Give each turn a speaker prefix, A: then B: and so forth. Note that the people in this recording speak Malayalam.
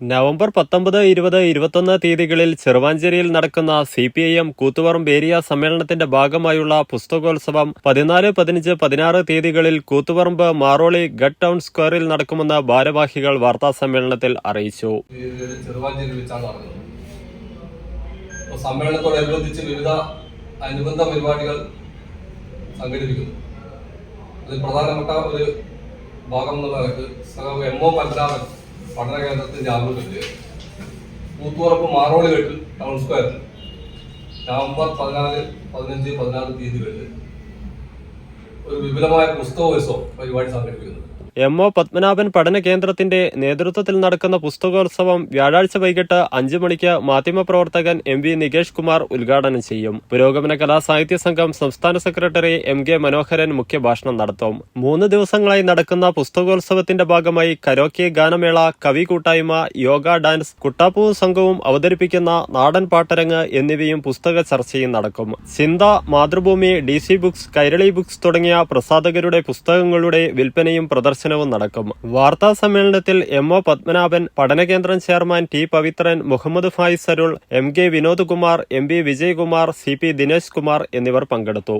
A: നവംബർ പത്തൊമ്പത് ഇരുപത് ഇരുപത്തൊന്ന് തീയതികളിൽ ചെറുവാഞ്ചേരിയിൽ നടക്കുന്ന C P I M Koothuparamba area സമ്മേളനത്തിന്റെ ഭാഗമായുള്ള പുസ്തകോത്സവം പതിനാല് പതിനഞ്ച് പതിനാറ് തീയതികളിൽ കൂത്തുപറമ്പ് മാറോളി ഗഡ് ടൗൺ സ്ക്വയറിൽ നടക്കുമെന്ന് ഭാരവാഹികൾ
B: വാർത്താ സമ്മേളനത്തിൽ അറിയിച്ചു. സമ്മേളനത്തോടനുബന്ധിച്ച് വിവിധ അനുബന്ധ പരിപാടികൾ സംഘടിപ്പിക്കുന്നു. അതിൽ പ്രധാനപ്പെട്ട ഒരു ഭാഗം എന്നുള്ള സഹ എം ഒ പത്മനാഭൻ പഠന കേന്ദ്രത്തിന്റെ ആഭിമുഖ്യത്തിൽ കൂത്തുറപ്പ് മാറോളികെട്ടിൽ ടൗൺ സ്ക്വയറിൽ നവംബർ പതിനാല് പതിനഞ്ച് പതിനാറ് തീയതികളിൽ ഒരു വിപുലമായ പുസ്തകോത്സവം പരിപാടി സംഘടിപ്പിക്കുന്നു
A: എം ഒ പത്മനാഭൻ പഠന കേന്ദ്രത്തിന്റെ നേതൃത്വത്തിൽ നടക്കുന്ന പുസ്തകോത്സവം വ്യാഴാഴ്ച വൈകിട്ട് അഞ്ചു മണിക്ക് മാധ്യമപ്രവർത്തകൻ എം വി നികേഷ് കുമാർ ഉദ്ഘാടനം ചെയ്യും. പുരോഗമന കലാ സാഹിത്യ സംഘം സംസ്ഥാന സെക്രട്ടറി എം കെ മനോഹരൻ മുഖ്യഭാഷണം നടത്തും. മൂന്ന് ദിവസങ്ങളായി നടക്കുന്ന പുസ്തകോത്സവത്തിന്റെ ഭാഗമായി കരോക്കെ ഗാനമേള കവി കൂട്ടായ്മ യോഗ ഡാൻസ് കുട്ടാപ്പൂ സംഘവും അവതരിപ്പിക്കുന്ന നാടൻ പാട്ടരങ്ങ് എന്നിവയും പുസ്തക ചർച്ചയും നടക്കും. Chintha Mathrubhumi D C books Kairali books തുടങ്ങിയ പ്രസാധകരുടെ പുസ്തകങ്ങളുടെ വിൽപ്പനയും പ്രദർശനവും നടക്കും. വാർത്താ സമ്മേളനത്തിൽ M O Padmanabhan പഠനകേന്ദ്രം chairman T Pavithran Muhammad Faiz Arul M K Vinod Kumar M P Vijayakumar C P Dinesh Kumar എന്നിവർ പങ്കെടുത്തു.